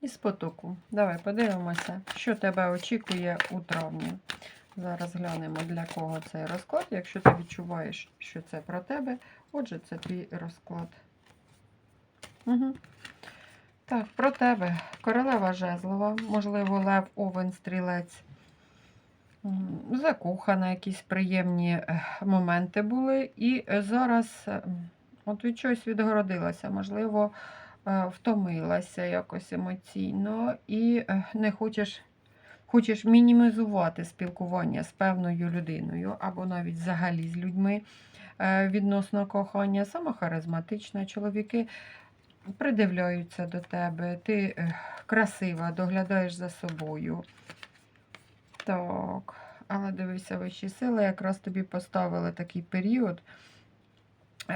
із потоку. Давай подивимося, що тебе очікує у травні. Зараз глянемо, для кого цей розклад. Якщо ти відчуваєш, що це про тебе, отже, це твій розклад. Угу. Так, про тебе. Королева жезлова, можливо, лев, овен, стрілець. Закохана, якісь приємні е, моменти були. І зараз от від чогось відгородилася, можливо, втомилася якось емоційно і е, не хочеш, хочеш мінімізувати спілкування з певною людиною, або навіть взагалі з людьми е, відносно кохання. Сама харизматична. Чоловіки придивляються до тебе, ти е, красива, доглядаєш за собою. Так, але дивися, вищі сили якраз тобі поставили такий період, е,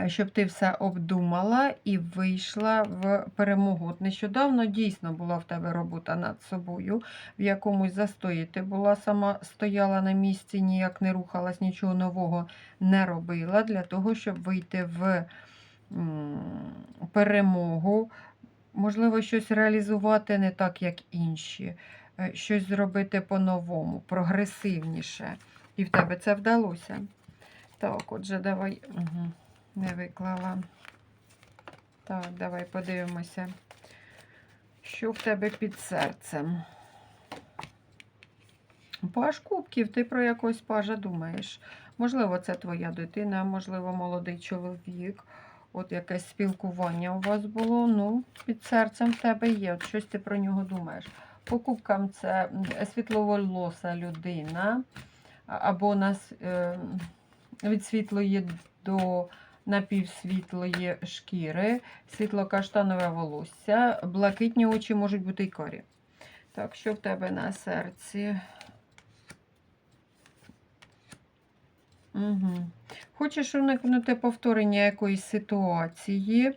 щоб ти все обдумала і вийшла в перемогу. От нещодавно дійсно була в тебе робота над собою, в якомусь застої. Ти була сама стояла на місці, ніяк не рухалась, нічого нового не робила для того, щоб вийти в перемогу. Можливо, щось реалізувати не так, як інші е, щось зробити по-новому, прогресивніше. І в тебе це вдалося. Так, отже, давай. Угу. Не виклала. Так, давай подивимося, що в тебе під серцем. Паж кубків, ти про якогось пажа думаєш. Можливо, це твоя дитина, можливо, молодий чоловік. От якесь спілкування у вас було. Ну, під серцем в тебе є. От щось ти про нього думаєш. По кубкам це світловолоса людина, або нас е, від світлої до напівсвітлої шкіри, світло-каштанове волосся, блакитні очі можуть бути й корі. Так, що в тебе на серці? Угу. Хочеш уникнути повторення якоїсь ситуації,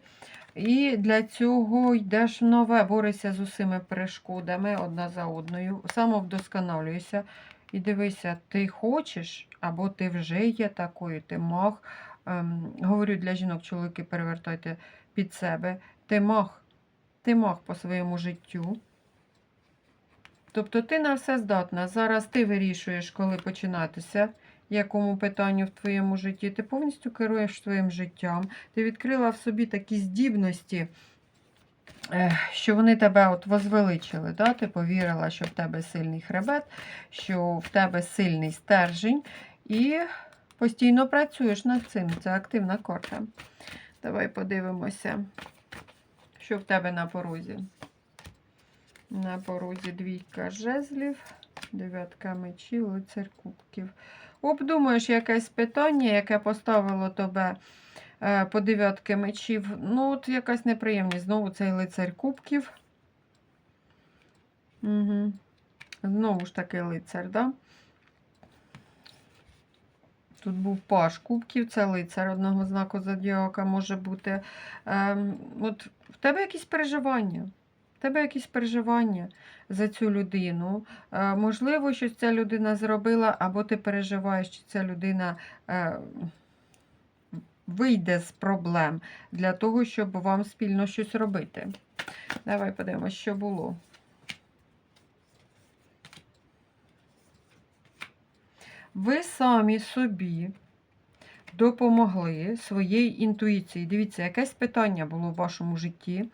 і для цього йдеш в нове, борешся з усіми перешкодами одна за одною, самовдосконалюєшся. І дивися, ти хочеш, або ти вже є такою, ти маг. Ем, говорю для жінок, чоловіки, перевертайте під себе. Ти маг, ти маг по своєму життю. Тобто ти на все здатна. Зараз ти вирішуєш, коли починатися якому питанню в твоєму житті. Ти повністю керуєш своїм життям. Ти відкрила в собі такі здібності, що вони тебе от возвеличили. Да? Ти повірила, що в тебе сильний хребет, що в тебе сильний стержень, і постійно працюєш над цим. Це активна карта. Давай подивимося, що в тебе на порозі. На порозі двійка жезлів, дев'ятка мечів, лицар кубків. Обдумаєш якесь питання, яке поставило тебе е, по дев'ятки мечів. Ну, от якась неприємність. Знову цей лицар кубків. Угу. Знову ж таки лицар, да? Тут був паш кубків, це лицар одного знаку зодіака може бути. Ем, от в тебе якісь переживання. В тебе якісь переживання за цю людину. Е, можливо, щось ця людина зробила, або ти переживаєш, чи ця людина е, вийде з проблем для того, щоб вам спільно щось робити. Давай подивимося, що було. Ви самі собі допомогли своєї інтуїції. Дивіться, якесь питання було в вашому житті,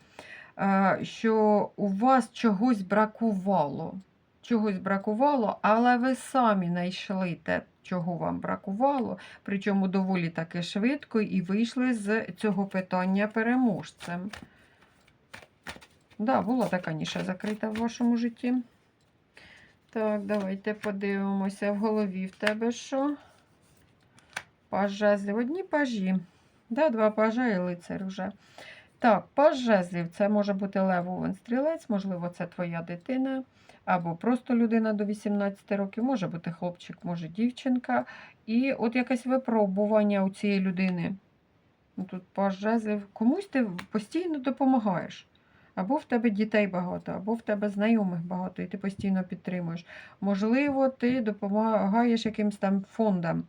е, що у вас чогось бракувало. Чогось бракувало, але ви самі знайшли те, чого вам бракувало, причому доволі таки швидко, і вийшли з цього питання переможцем. Так, да, була така ніша закрита в вашому житті. Так, давайте подивимося. В голові в тебе що? Паж. Одні пажі. Да, два пажа і лицар вже. Так, паж жезлів. Це може бути лев овен стрілець, можливо, це твоя дитина. Або просто людина до 18 років, може бути хлопчик, може дівчинка. І от якесь випробування у цієї людини. Ну, Тут паж жезлів. Комусь ти постійно допомагаєш. Або в тебе дітей багато, або в тебе знайомих багато, і ти постійно підтримуєш. Можливо, ти допомагаєш якимсь там фондам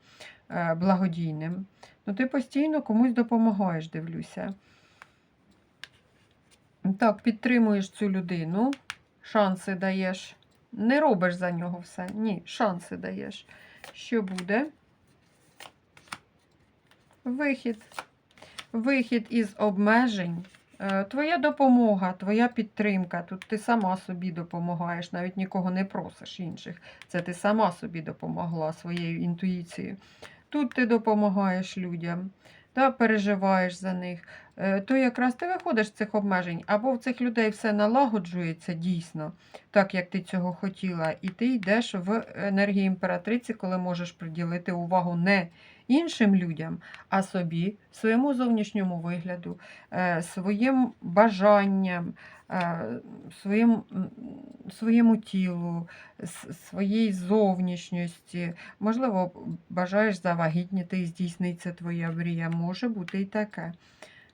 е, благодійним. Ну, ти постійно комусь допомагаєш, дивлюся. Так, підтримуєш цю людину. шанси даєш. Не робиш за нього все. Ні, шанси даєш. Що буде? Вихід. Вихід із обмежень. Е, Твоя допомога, твоя підтримка. Тут ти сама собі допомагаєш, навіть нікого не просиш інших. Це ти сама собі допомогла своєю інтуїцією. Тут ти допомагаєш людям, та переживаєш за них. Е, То якраз ти виходиш з цих обмежень, або в цих людей все налагоджується дійсно, так як ти цього хотіла, і ти йдеш в енергії імператриці, коли можеш приділити увагу не іншим людям, а собі, своєму зовнішньому вигляду, е, своїм бажанням, е, своїм, своєму тілу, своїй зовнішньості. Можливо, бажаєш завагітніти і здійсниться твоя мрія. Може бути і таке.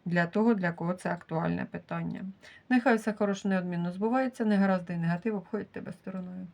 Для того, для кого це актуальне питання. Нехай все хороше неодмінно збувається, негаразди і негатив обходять тебе стороною.